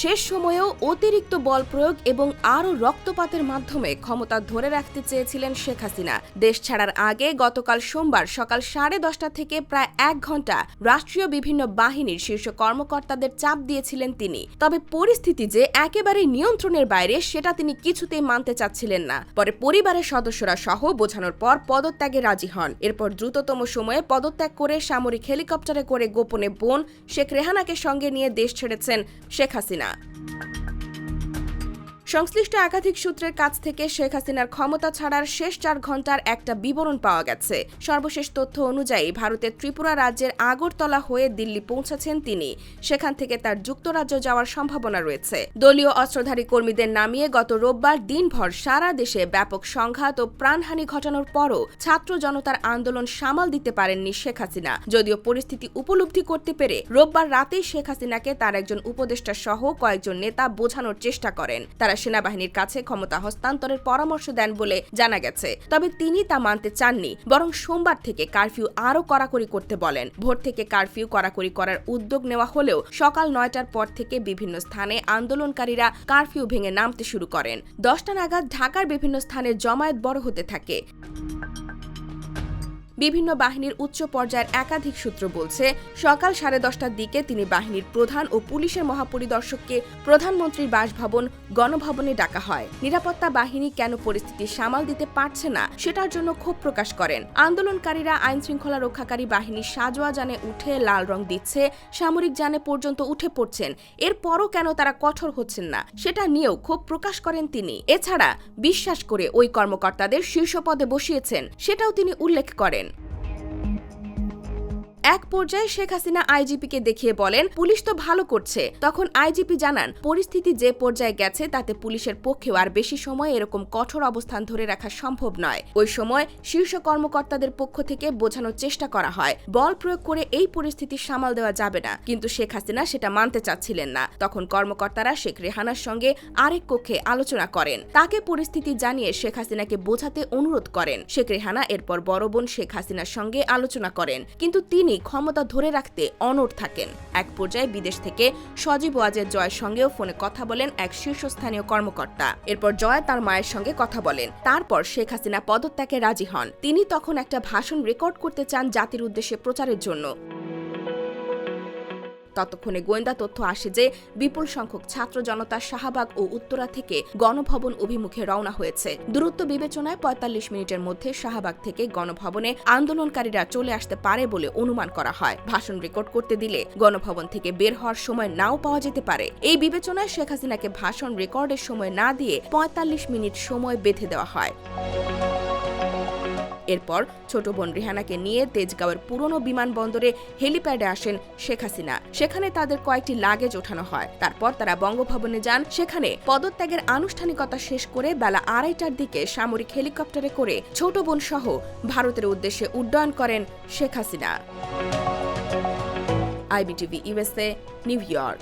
শেষ সময়েও অতিরিক্ত বল প্রয়োগ এবং আরও রক্তপাতের মাধ্যমে ক্ষমতা ধরে রাখতে চেয়েছিলেন শেখ হাসিনা। দেশ ছাড়ার আগে গতকাল সোমবার সকাল সাড়ে দশটা থেকে প্রায় এক ঘণ্টা রাষ্ট্রীয় বিভিন্ন বাহিনীর শীর্ষ কর্মকর্তাদের চাপ দিয়েছিলেন তিনি। তবে পরিস্থিতি যে একেবারে নিয়ন্ত্রণের বাইরে সেটা তিনি কিছুতেই মানতে চাচ্ছিলেন না। পরে পরিবারের সদস্যরা সহ বোঝানোর পর পদত্যাগে রাজি হন। এরপর দ্রুততম সময়ে পদত্যাগ করে সামরিক হেলিকপ্টারে করে গোপনে বোন শেখ রেহানাকে সঙ্গে নিয়ে দেশ ছেড়েছেন শেখ হাসিনা। น่ะ সংশ্লিষ্ট একাধিক সূত্রের কাছ থেকে শেখ হাসিনার ক্ষমতা ছাড়ার শেষ চার ঘণ্টার একটা বিবরণ পাওয়া গেছে। সর্বশেষ তথ্য অনুযায়ী ভারতের ত্রিপুরা রাজ্যের আগরতলা হয়ে দিল্লি পৌঁছেছেন তিনি। সেখান থেকে তার যুক্তরাজ্য যাওয়ার সম্ভাবনা রয়েছে। দলীয় অস্ত্রধারী কর্মীদের নামিয়ে গত রোববার দিনভর সারা দেশে ব্যাপক সংঘাত ও প্রাণহানি ঘটানোর পরও ছাত্র জনতার আন্দোলন সামাল দিতে পারেননি শেখ হাসিনা। যদিও পরিস্থিতি উপলব্ধি করতে পেরে রোববার রাতেই শেখ হাসিনাকে তার একজন উপদেষ্টা সহ কয়েকজন নেতা বোঝানোর চেষ্টা করেন। তারা সেনাবাহিনীর কাছে ক্ষমতা হস্তান্তরের পরামর্শ দেন বলে জানা গেছে। তবে তিনি তা মানতে চাননি, বরং সোমবার থেকে কারফিউ আরও কড়াকড়ি করতে বলেন। ভোর থেকে কারফিউ কড়াকড়ি করার উদ্যোগ নেওয়া হলেও সকাল নয়টার পর থেকে বিভিন্ন স্থানে আন্দোলনকারীরা কারফিউ ভেঙে নামতে শুরু করেন। দশটা নাগাদ ঢাকার বিভিন্ন স্থানে জমায়েত বড় হতে থাকে। বিভিন্ন বাহিনীর উচ্চ পর্যায়ের একাধিক সূত্র বলছে, সকাল সাড়ে দশটার দিকে তিনি বাহিনীর প্রধান ও পুলিশের মহাপরিদর্শককে প্রধানমন্ত্রীর বাসভবন, গণভবনে ডাকা হয়। নিরাপত্তা বাহিনী কেন পরিস্থিতি সামাল দিতে পারছে না, সেটার জন্য ক্ষোভ প্রকাশ করেন। আন্দোলনকারীরা আইন শৃঙ্খলা রক্ষাকারী বাহিনীর সাজোয়া যানে উঠে লাল রং দিচ্ছে, সামরিক যানে পর্যন্ত উঠে পড়ছেন। এরপরও কেন তারা কঠোর হচ্ছেন না, সেটা নিয়েও ক্ষোভ প্রকাশ করেন তিনি। এছাড়া, বিশ্বাস করে ওই কর্মকর্তাদের শীর্ষ পদে বসিয়েছেন, সেটাও তিনি উল্লেখ করেন। এক পর্যায়ে শেখ হাসিনা আইজিপিকে দেখিয়ে বলেন, পুলিশ তো ভালো করছে। তখন আইজিপি জানান, পরিস্থিতি যে পর্যায়ে গেছে, তাতে পুলিশের পক্ষেও আর বেশি সময় এরকম কঠোর অবস্থান ধরে রাখা সম্ভব নয়। ওই সময় শীর্ষ কর্মকর্তাদের পক্ষ থেকে বোঝানোর চেষ্টা করা হয়, বল প্রয়োগ করে এই পরিস্থিতি সামাল দেওয়া যাবে না। কিন্তু শেখ হাসিনা সেটা মানতে চাচ্ছিলেন না। তখন কর্মকর্তারা শেখ রেহানার সঙ্গে আরেক কক্ষে আলোচনা করেন। তাকে পরিস্থিতি জানিয়ে শেখ হাসিনাকে বোঝাতে অনুরোধ করেন। শেখ রেহানা এরপর বড় বোন শেখ হাসিনার সঙ্গে আলোচনা করেন। কিন্তু তিনি ক্ষমতা ধরে রাখতে অনড় থাকেন। এক পর্যায়ে বিদেশ থেকে সজীব ওয়াজের জয়ের সঙ্গেও ফোনে কথা বলেন এক শীর্ষস্থানীয় কর্মকর্তা। এরপর জয়া তার মায়ের সঙ্গে কথা বলেন। তারপর শেখ হাসিনা পদত্যাগে রাজি হন। তিনি তখন একটা ভাষণ রেকর্ড করতে চান জাতির উদ্দেশ্যে প্রচারের জন্য। ততক্ষণে গোয়েন্দা তথ্য আসে যে বিপুল সংখ্যক ছাত্র জনতা শাহবাগ ও উত্তরা থেকে গণভবন অভিমুখে রওনা হয়েছে। দূরত্ব বিবেচনায় পঁয়তাল্লিশ মিনিটের মধ্যে শাহবাগ থেকে গণভবনে আন্দোলনকারীরা চলে আসতে পারে বলে অনুমান করা হয়। ভাষণ রেকর্ড করতে দিলে গণভবন থেকে বের হওয়ার সময় নাও পাওয়া যেতে পারে। এই বিবেচনায় শেখ হাসিনাকে ভাষণ রেকর্ডের সময় না দিয়ে পঁয়তাল্লিশ মিনিট সময় বেঁধে দেওয়া হয়। এরপর ছোট বোন রিহানাকে নিয়ে তেজগাঁওয়ের পুরনো বিমানবন্দরে হেলিপ্যাডে আসেন শেখ হাসিনা। সেখানে তাদের কয়েকটি লাগেজ ওঠানো হয়। তারপর তারা বঙ্গভবনে যান। সেখানে পদত্যাগের আনুষ্ঠানিকতা শেষ করে বেলা আড়াইটার দিকে সামরিক হেলিকপ্টারে করে ছোট বোন সহ ভারতের উদ্দেশ্যে উড্ডয়ন করেন Sheikh Hasina. IBTV USA New York.